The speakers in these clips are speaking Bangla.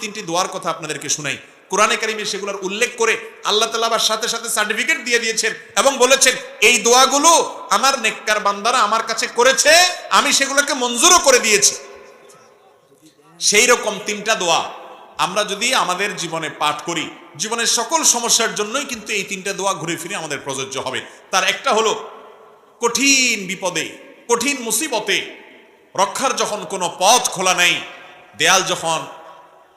তিনটি দোয়ার কথা আপনাদেরকে শুনাই। কোরআনে কারিমে সেগুলোর উল্লেখ করে আল্লাহ তালা আবার সাথে সাথে সার্টিফিকেট দিয়ে দিয়েছেন এবং বলেছেন, এই দোয়াগুলো আমার নেককার বান্দারা আমার কাছে করেছে, আমি সেগুলোকে মঞ্জুরও করে দিয়েছি। সেই রকম তিনটা দোয়া আমরা যদি আমাদের জীবনে পাঠ করি, জীবনের সকল সমস্যার জন্যই কিন্তু এই তিনটা দোয়া ঘুরে ফিরে আমাদের প্রযোজ্য হবে। তার একটা হলো, কঠিন বিপদে, কঠিন মুসিবতে রক্ষার যখন কোনো পথ খোলা নেই, দেয়াল যখন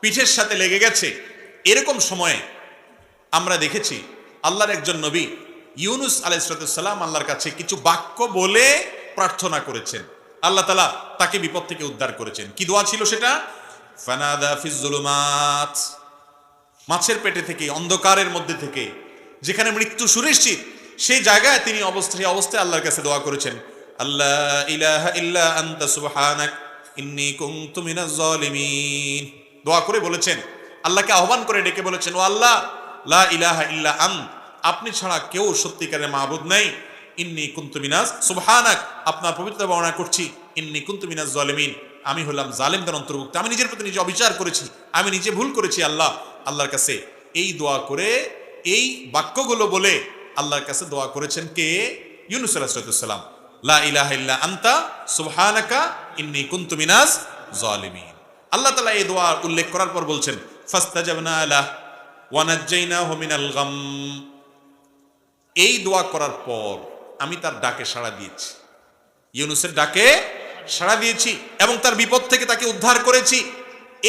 পিঠের সাথে লেগে গেছে। এরকম সময়ে আমরা দেখেছি আল্লাহর একজন নবী ইউনুস আলাইসালাম আল্লাহর কাছে কিছু বাক্য বলে প্রার্থনা করেছেন। আল্লাহ তালা তাকে বিপদ থেকে উদ্ধার করেছেন। কি দোয়া ছিল সেটা? ফানাদা ফিজুলুমাত মাছের পেটে থেকে, অন্ধকারের মধ্যে থেকে, যেখানে মৃত্যু সুনিশ্চিত, সেই জায়গায় তিনি অবস্থায় অবস্থায় আল্লাহর কাছে দোয়া করেছেন। আল্লাহ ইলাহা ইল্লা আনতা সুবহানাক, ইন্নী কুনতু মিনাজ জালিমিন। দোয়া করে বলেছেন। আল্লাহকে আহ্বান করে ডেকে বলেছেন, ও আল্লাহ, লা ইলাহা ইল্লা আন আপনি ছাড়া কেউ সত্যিকারের মাহবুদ নাই। ইন্নি কুনতু মিনাজ, সুবহানাক, আপনার পবিত্র বর্ণনা করছি, ইন্নি কুনতু মিনাজ জালিমিন। আমি হলাম জালেমদের অন্তর্ভুক্ত, আমি নিজের প্রতি নিজে অবিচার করেছি, আমি নিজে ভুল করেছি, আল্লাহ। আল্লাহর কাছে এই দোয়া করে, এই বাক্যগুলো বলে আল্লাহর কাছে দোয়া করেছেন কে? ইউনুস আলাইহিসসালাম লা ইলাহা ইল্লা আনতা, সুবহানাকা, ইন্নী কুনতু মিনাজ জালিমিন। আল্লাহ তালা এই দোয়া উল্লেখ করার পর বলছেন এই দোয়া করার পর আমি তার ডাকে সাড়া দিয়েছি। ইউনুসের ডাকে সাড়া দিয়েছি এবং তার বিপদ থেকে তাকে উদ্ধার করেছি।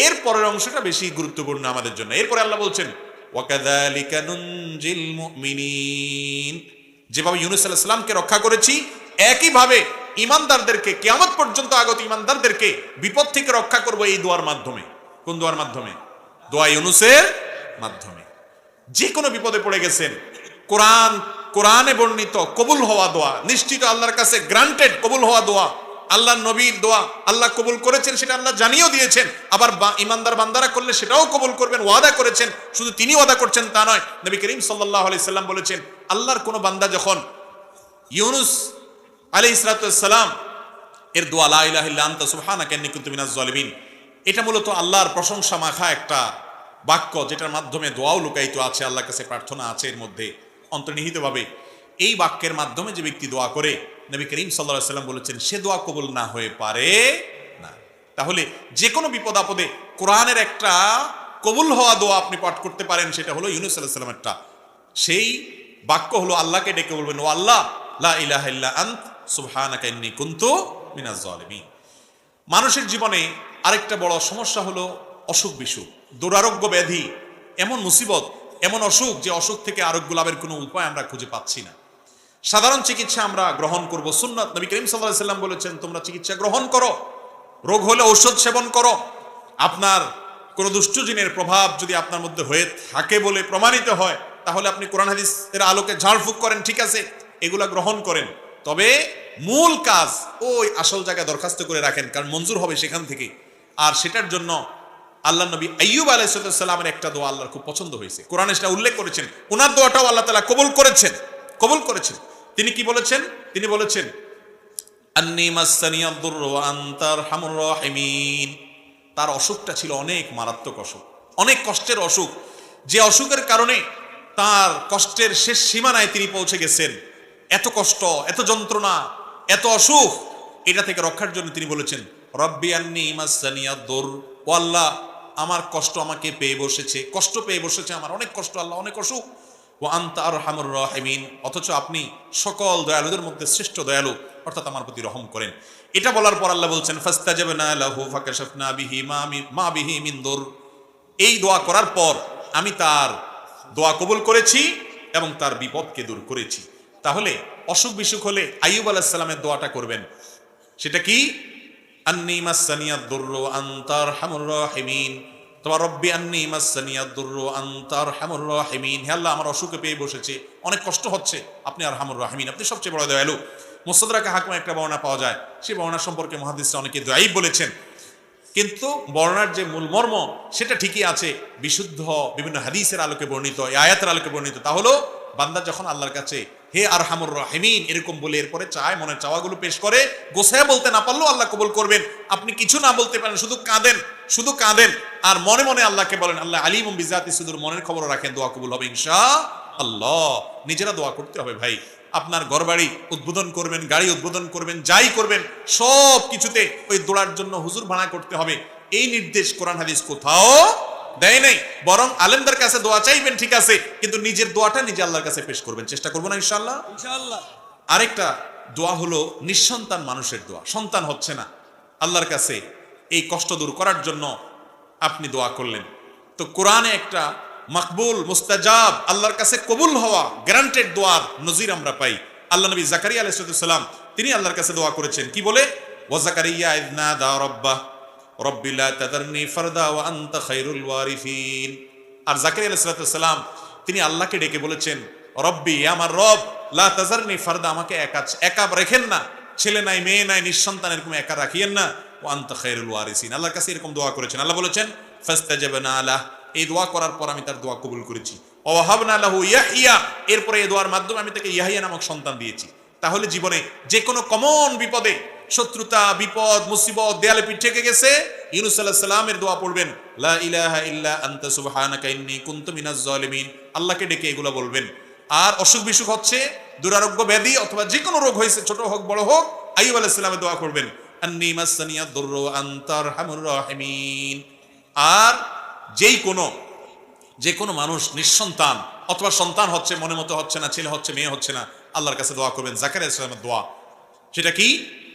এর পরের অংশটা বেশি গুরুত্বপূর্ণ আমাদের জন্য। এরপরে আল্লাহ বলছেন যেভাবে ইউনুস আলাইহিস সালামকে রক্ষা করেছি, একইভাবে ইমানদারদেরকে, কেয়ামত পর্যন্ত আগত ইমানদারদেরকে বিপদ থেকে রক্ষা করব এই দোয়ার মাধ্যমে। কোন দোয়ার মাধ্যমে? দোয়া ইউনুসের মাধ্যমে। যে কোনো বিপদে পড়ে গেছেন, কোরআন, কোরআনে বর্ণিত কবুল হওয়া দোয়া, নিশ্চিত আল্লাহর কাছে গ্রান্টেড কবুল হওয়া দোয়া, আল্লাহ নবীর দোয়া, আল্লাহ কবুল করেছেন সেটা আল্লাহ জানিয়েও দিয়েছেন, আবার ইমানদার বান্দারা করলে সেটাও কবুল করবেন, ওয়াদা করেছেন, শুধু তিনি ওয়াদা করছেন তা নয়, নবী করিম সাল্লাহ আলি সাল্লাম বলেছেন, আল্লাহর কোনো বান্দা যখন ইউনুস আলী ইসরাতাম এর দোয়া, লা ইলাহা ইল্লা আনতা সুবহানাকা, ইন্নী কুনতু মিনাজ জালিমিন। এটা মূলত আল্লাহর প্রশংসা মাখা একটা বাক্য, যেটার মাধ্যমে দোয়াও লুকায়িত আছে, আল্লাহর কাছে প্রার্থনা আছে এর মধ্যে অন্তর্নিহিতভাবে। এই বাক্যের মাধ্যমে যে ব্যক্তি দোয়া করে, নবী করিম সাল্লাহ সাল্লাম বলেছেন, সে দোয়া কবুল না হয়ে পারে না। তাহলে যে কোনো বিপদ আপদে কোরআনের একটা কবুল হওয়া দোয়া আপনি পাঠ করতে পারেন, সেটা হলো ইউনুস আল্লাহ সাল্লামেরটা সেই বাক্য হলো আল্লাহকে ডেকে বলবেন, ও আল্লাহ, লা ইলাহা ইল্লা আন্ত মানুষের জীবনে আরেকটা বড় সমস্যা হলো অসুখ বিসুখ। দুরারোগ্য ব্যাধি, এমন মুসিবত, এমন অসুখ যে অসুখ থেকে আরোগ্য লাভের কোনো উপায় আমরা খুঁজে পাচ্ছি না। সাধারণ চিকিৎসা আমরা গ্রহণ করব সুন্নত। নবী করিম সাল্লাম বলেছেন, তোমরা চিকিৎসা গ্রহণ করো, রোগ হলে ঔষধ সেবন করো। আপনার কোনো দুষ্টজিনের প্রভাব যদি আপনার মধ্যে হয়ে থাকে বলে প্রমাণিত হয়, তাহলে আপনি কোরআন হাদিস এর আলোকে ঝাড়ফুঁক করেন, ঠিক আছে? এগুলা গ্রহণ করেন। তবে মূল কাজ ওই আসল জায়গায় দরখাস্ত করে রাখেন, কারণ মঞ্জুর হবে সেখান থেকে। আর সেটার জন্য আল্লাহ নবী আইয়ুব আলাইসাল্লামের একটা দোয়া আল্লাহর খুব পছন্দ হয়েছে। কোরআনে সেটা উল্লেখ করেছেন। ওনার দোয়াটাও আল্লাহ তালা কবুল করেছেন কবুল করেছেন। তিনি কি বলেছেন? তিনি বলেছেন তার অসুখটা ছিল অনেক মারাত্মক অসুখ, অনেক কষ্টের অসুখ। যে অসুখের কারণে তার কষ্টের শেষ সীমানায় তিনি পৌঁছে গেছেন। এত কষ্ট, এত যন্ত্রণা, এত অসুখ, এটা থেকে রক্ষার জন্য তিনি বলেছেন, রব্বি আন্নি মাসানিয়া দুর ও আল্লাহ, আমার কষ্ট আমাকে পেয়ে বসেছে, কষ্ট পেয়ে বসেছে আমার, অনেক কষ্ট, আল্লাহ অনেক অসুখ। ও আন্তা আর হামুর রাহিমিন। অথচ আপনি সকল দয়ালুদের মধ্যে শ্রেষ্ঠ দয়ালু, অর্থাৎ আমার প্রতি রহম করেন। এটা বলার পর আল্লাহ বলছেন, ফাস্তাজাবনা লাহু ফাকাশাফনা বিহি মা মি- মা বিহি মিন দুর। এই দোয়া করার পর আমি তার দোয়া কবুল করেছি এবং তার বিপদকে দূর করেছি। তাহলে অসুখ বিসুখ হলে আইয়ুব আলাহিসাল্লামের দোয়াটা করবেন। সেটা কি? আমার পেয়ে বসেছে। অনেক কষ্ট হচ্ছে। আপনি আর আপনি সবচেয়ে বড় একটা বর্ণনা পাওয়া যায়। সম্পর্কে অনেকে বলেছেন। কিন্তু বর্ণার যে মূল মর্ম, সেটা ঠিকই আছে। বিশুদ্ধ বিভিন্ন হাদিসের আলোকে বর্ণিত আয়াতের আলোকে বর্ণিত। তা হলো বান্দা যখন আল্লাহর কাছে, হে আর হামুর রাহিমিন, এরকম বলে এরপরে চায়, মনের চাওয়াগুলো পেশ করে গোসায় বলতে না পারলেও আল্লাহ কবুল করবেন। আপনি কিছু না বলতে পারেন, শুধু কাঁদেন শুধু কাঁদেন। আর মনে মনে আল্লাহকে বলেন, আল্লাহ আলিম বিজাতি সুদূর, মনের খবর রাখেন, দোয়া কবুল হবে ইনশা আল্লাহ নিজেরা দোয়া করতে হবে ভাই। আপনার ঘরবাড়ি উদ্বোধন করবেন, গাড়ি উদ্বোধন করবেন, যাই করবেন সব কিছুতে ওই দোড়ার জন্য হুজুর ভাড়া করতে হবে। এই নির্দেশ কোরআন হাদিস কোথাও দেয় নাই। বরং আলেমদের কাছে দোয়া চাইবেন ঠিক আছে কিন্তু নিজের দোয়াটা নিজে আল্লাহর কাছে পেশ করবেন। চেষ্টা করব না ইনশাল্লাহ আরেকটা দোয়া হলো নিঃসন্তান মানুষের দোয়া। সন্তান হচ্ছে না। আল্লাহর কাছে এই কষ্ট দূর করার জন্য আপনি দোয়া করলেন। তো কোরআনে একটা মকবুল মুস্তাজাব আল্লাহর কাছে কবুল হওয়া গ্যারান্টেড দোয়ার নজির আমরা পাই। আল্লাহ নবী জাকারিয়া আলাইসালাম তিনি আল্লাহর কাছে দোয়া করেছেন। কি বলে? ও জাকারিয়া ইদনা দা রব্বা রব্বি লা তাদারনি ফারদা ওয়া আনতা ওয়ারিফিন আর জাকারিয়া আলাইহিস তিনি আল্লাহকে ডেকে বলেছেন, রব্বি আমার রব, লা তাজারনি ফারদা, আমাকে একা একা রেখেন না। ছেলে নাই, মেয়ে নাই, নিঃসন্তান, এরকম একা রাখিয়েন না। ও আনতা খায়রুল ওয়ারিসিন। আল্লাহর কাছে এরকম দোয়া করেছেন। আল্লাহ বলেছেন, ফাস্তাজাবনা আলাহ এই দোয়া করার পর আমি তার দোয়া কবুল করেছি। ওয়াহাবনা লাহু ইয়াহইয়া। এরপরে এই দোয়ার মাধ্যমে আমি তাকে ইয়াহিয়া নামক সন্তান দিয়েছি। তাহলে জীবনে যে কোনো কমন বিপদে শত্রুতা, বিপদ, মুসিবত, দেয়ালে পিঠ থেকে গেছে। ইউনুস আলাহ সালামের দোয়া পড়বেন, লা ইলাহা ইল্লা আনতা সুবহানাকা ইন্নী কুনতু মিনাজ জালিমিন আল্লাহকে ডেকে এগুলো বলবেন। আর অসুখ বিসুখ হচ্ছে, দুরারোগ্য ব্যাধি অথবা যে কোনো রোগ হয়েছে, ছোট হোক, বড় হোক আলাইহিস সালামের দোয়া করবেন, আন্নী মাসানিয়া দুররু হামুর আর যেই কোনো যে কোনো মানুষ নিঃসন্তান, অথবা সন্তান হচ্ছে মনে মতো হচ্ছে না, ছেলে হচ্ছে, মেয়ে হচ্ছে না, আল্লাহর কাছে দোয়া করবেন, জাকারিয়া ইসলামের দোয়া। সেটা কি?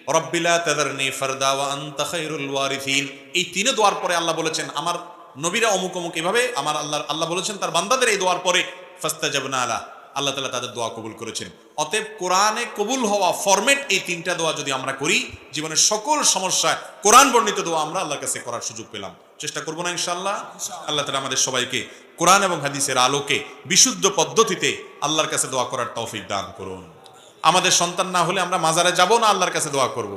রব্বিলা তাদারনি ফারদা ওয়া আনতা খায়রুল ওয়ারিথিন এই তিনে দোয়ার পরে আল্লাহ বলেছেন আমার নবীরা অমুক অমুক এভাবে আমার আল্লাহ আল্লাহ বলেছেন তার বান্দাদের এই দোয়ার পরে ফাস্তাজাবনা আলা। আল্লাহ তাআলা তাদের দোয়া কবুল করেছেন। অতএব কোরআনে কবুল হওয়া ফরম্যাট এই তিনটা দোয়া যদি আমরা করি জীবনের সকল সমস্যায় কোরআন বর্ণিত দোয়া আমরা আল্লাহর কাছে করার সুযোগ পেলাম। চেষ্টা করব না ইনশাআল্লাহ। আল্লাহ তালা আমাদের সবাইকে কোরআন এবং হাদিসের আলোকে বিশুদ্ধ পদ্ধতিতে আল্লাহর কাছে দোয়া করার তৌফিক দান করুন। আমাদের সন্তান না হলে আমরা মাজারে যাব না আল্লাহর কাছে দোয়া করব?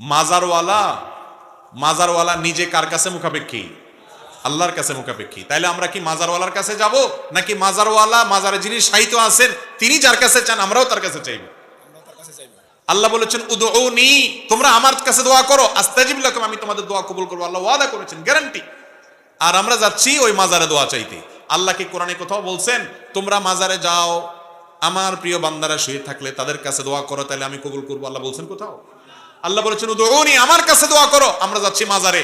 মাজারওয়ালা মাজারওয়ালা নিজে কার কাছে মুখাপেক্ষী? আল্লাহর কাছে মুখাপেক্ষী। তাইলে আমরা কি মাজারওয়ালার কাছে যাব? নাকি মাজারওয়ালা, মাজারে যিনি সাহিত্য আছেন, তিনি যার কাছে চান, আমরাও তার কাছে চাইব? আল্লাহ বলেছেন, উদউনি, তোমরা আমার কাছে দোয়া করো। আস্তাজিব আমি তোমাদের দোয়া কবুল করব। আল্লাহ ওয়াদা করেছেন, গ্যারান্টি। আর আমরা যাচ্ছি ওই মাজারে দোয়া চাইতে। আল্লাহ কি কোরআনে কোথাও বলছেন, তোমরা মাজারে যাও আমার প্রিয় বান্দারা শুয়ে থাকলে তাদের কাছে দোয়া করো তাহলে আমি কবুল করব। আল্লাহ বলছেন কোথাও? আল্লাহ বলেছেন উদউনি আমার কাছে দোয়া করো আমরা যাচ্ছি মাজারে।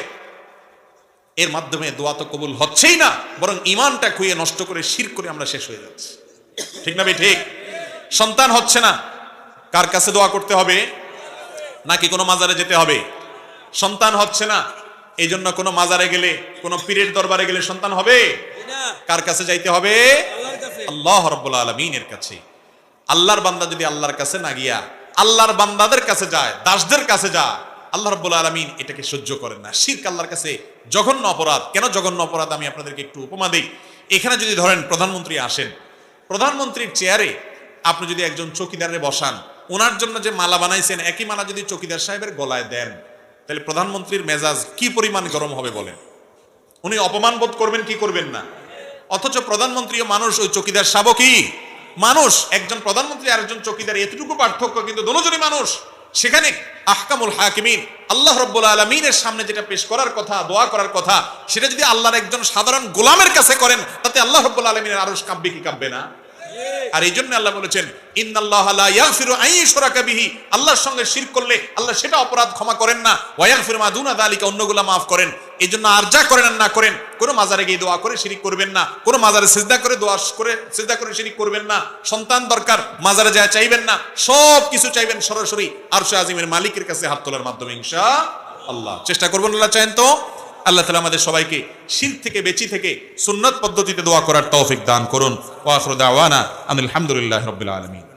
এর মাধ্যমে দোয়া তো কবুল হচ্ছেই না বরং ইমানটা খুঁয়ে নষ্ট করে শির করে আমরা শেষ হয়ে যাচ্ছি। ঠিক না ভাই ঠিক? সন্তান হচ্ছে না কার কাছে দোয়া করতে হবে? নাকি কোনো মাজারে যেতে হবে? সন্তান হচ্ছে না এই জন্য কোনো মাজারে গেলে কোনো পীরের দরবারে গেলে সন্তান হবে? কার কাছে যাইতে হবে? আল্লাহর আল্লাহ রব্বুল আলমিনের কাছে। আল্লাহর বান্দা যদি আল্লাহর কাছে না গিয়া আল্লাহর বান্দাদের কাছে যায়, দাসদের কাছে যায়, আল্লাহ রব্বুল আলমিন এটাকে সহ্য করেন না। শির্ক আল্লাহর কাছে জঘন্য অপরাধ। কেন জঘন্য অপরাধ? আমি আপনাদেরকে একটু উপমা দিই। এখানে যদি ধরেন প্রধানমন্ত্রী আসেন, প্রধানমন্ত্রীর চেয়ারে আপনি যদি একজন চৌকিদারে বসান ওনার জন্য যে মালা বানাইছেন, একই মালা যদি চৌকিদার সাহেবের গলায় দেন, তাহলে প্রধানমন্ত্রীর মেজাজ কি পরিমাণ গরম হবে বলেন? উনি অপমান বোধ করবেন কি করবেন না? অথচ প্রধানমন্ত্রীও মানুষ ওই চকিদার সাবো কি মানুষ, একজন প্রধানমন্ত্রী আর একজন চকিদার, এতটুকু পার্থক্য কিন্তু দুজনই মানুষ। সেখানে আহকামুল হাকিমিন, আল্লাহ রব্বুল আলমিনের সামনে যেটা পেশ করার কথা, দোয়া করার কথা, সেটা যদি আল্লাহর একজন সাধারণ গোলামের কাছে করেন, তাতে আল্লাহ রব্বুল আলমিনের আরও কাব্যে কি কাব্যে না? আর এই জন্য আল্লাহ বলেছেন আল্লাহর সঙ্গে করলে আল্লাহ সেটা অপরাধ ক্ষমা করেন না। করেন। এই জন্য আর যা করেন আর না করেন মাজারে গিয়ে দোয়া করে শিরিক করবেন না। মাজারে করে দোয়া করে করে শিরিক করবেন না। সন্তান দরকার, মাজারে যায় চাইবেন না, সব কিছু চাইবেন সরাসরি আরশে আজিমের মালিকের কাছে হাত তোলার মাধ্যমে, ইনশা আল্লাহ। চেষ্টা করবেন আল্লাহ চাইন তো? আল্লাহ তালা আমাদের সবাইকে শির থেকে, বেঁচি থেকে সুন্নত পদ্ধতিতে দোয়া করার তৌফিক দান করুন। ওয়াখরুদ আওয়ানা আনিল হামদুলিল্লাহ রবিল আলমিন।